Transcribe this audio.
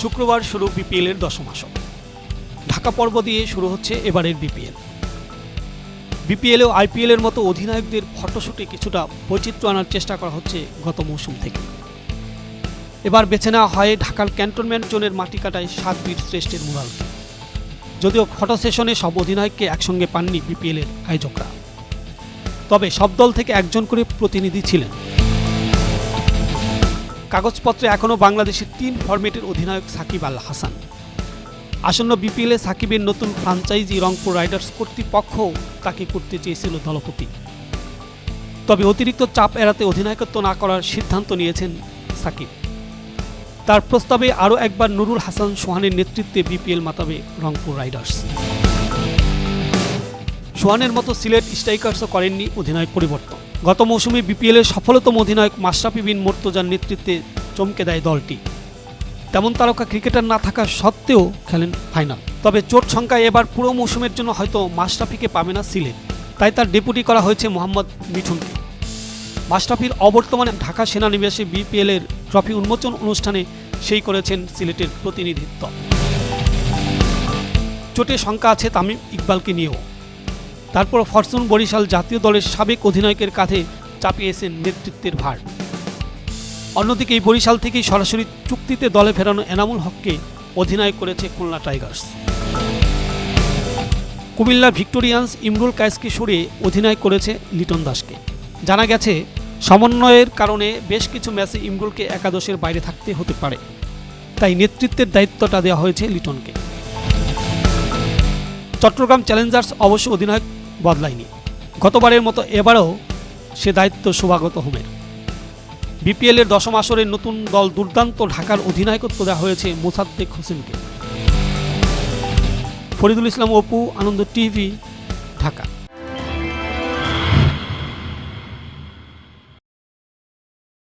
শুক্রবার শুরু বিপিএলের দশম আসর। ঢাকা পর্ব দিয়ে শুরু হচ্ছে এবারের বিপিএল। বিপিএল ও আইপিএলের মতো অধিনায়কদের ফটোশুটে কিছুটা বৈচিত্র্য আনার চেষ্টা করা হচ্ছে গত মৌসুম থেকে। এবার বেছে নেওয়া হয় ঢাকার ক্যান্টনমেন্ট জোনের মাটি কাটায় সাত বীর শ্রেষ্ঠের মুরালকে। যদিও ফটো সেশনে সব অধিনায়ককে একসঙ্গে পাননি বিপিএলের আয়োজকরা। তবে সব দল থেকে একজন করে প্রতিনিধি ছিলেন। কাগজপত্রে এখনও বাংলাদেশের তিন ফরম্যাটের অধিনায়ক সাকিব আল হাসান। আসন্ন বিপিএলে সাকিবের নতুন ফ্রাঞ্চাইজি রংপুর রাইডার্স কর্তৃপক্ষ তাকে করতে চেয়েছিল দলপতি। তবে অতিরিক্ত চাপ এড়াতে অধিনায়কত্ব না করার সিদ্ধান্ত নিয়েছেন সাকিব। তার প্রস্তাবে আরও একবার নুরুল হাসান সোহানের নেতৃত্বে বিপিএল মাতাবে রংপুর রাইডার্স। সোহানের মতো সিলেট স্ট্রাইকার্সও করেননি অধিনায়ক পরিবর্তন। গত মৌসুমে বিপিএলের সফলতম অধিনায়ক মাশরাফি বিন মোর্তজার নেতৃত্বে চমকে দেয় দলটি। তেমন তারকা ক্রিকেটার না থাকা সত্ত্বেও খেলেন ফাইনাল। তবে চোট সংখ্যায় এবার পুরো মৌসুমের জন্য হয়তো মাশরাফিকে পাবে না সিলেট। তাই তার ডেপুটি করা হয়েছে মোহাম্মদ মিঠুনকে। মাশরাফির অবর্তমানে ঢাকা সেনানিবাসে বিপিএলের ট্রফি উন্মোচন অনুষ্ঠানে সেই করেছেন সিলেটের প্রতিনিধিত্ব। চোটের শঙ্কা আছে তামিম ইকবালকে নিয়েও। তারপর ফরচুন বরিশাল জাতীয় দলের সাবেক অধিনায়কের কাঁধে চাপিয়েছেন নেতৃত্বের ভার। অন্যদিকে এই বরিশাল থেকেই সরাসরি চুক্তিতে দলে ফেরানো এনামুল হককে অধিনায়ক করেছে খুলনা টাইগার্স। কুমিল্লা ভিক্টোরিয়ান্স ইমরুল কায়েসকে সরিয়ে অধিনায়ক করেছে লিটন দাসকে। জানা গেছে, সমন্বয়ের কারণে বেশ কিছু ম্যাচে ইমরুলকে একাদশের বাইরে থাকতে হতে পারে। তাই নেতৃত্বের দায়িত্বটা দেওয়া হয়েছে লিটনকে। চট্টগ্রাম চ্যালেঞ্জার্স অবশ্য অধিনায়ক বদলায়নি। গতবারের মতো এবারও সে দায়িত্ব শুভাগত হোমের বিপিএলের দশম আসরে নতুন দল দুর্দান্ত ঢাকার অধিনায়কত্ব দেওয়া হয়েছে মোসাদ্দেক হোসেনকে। ফরিদুল ইসলাম অপু, আনন্দ টিভি, ঢাকা।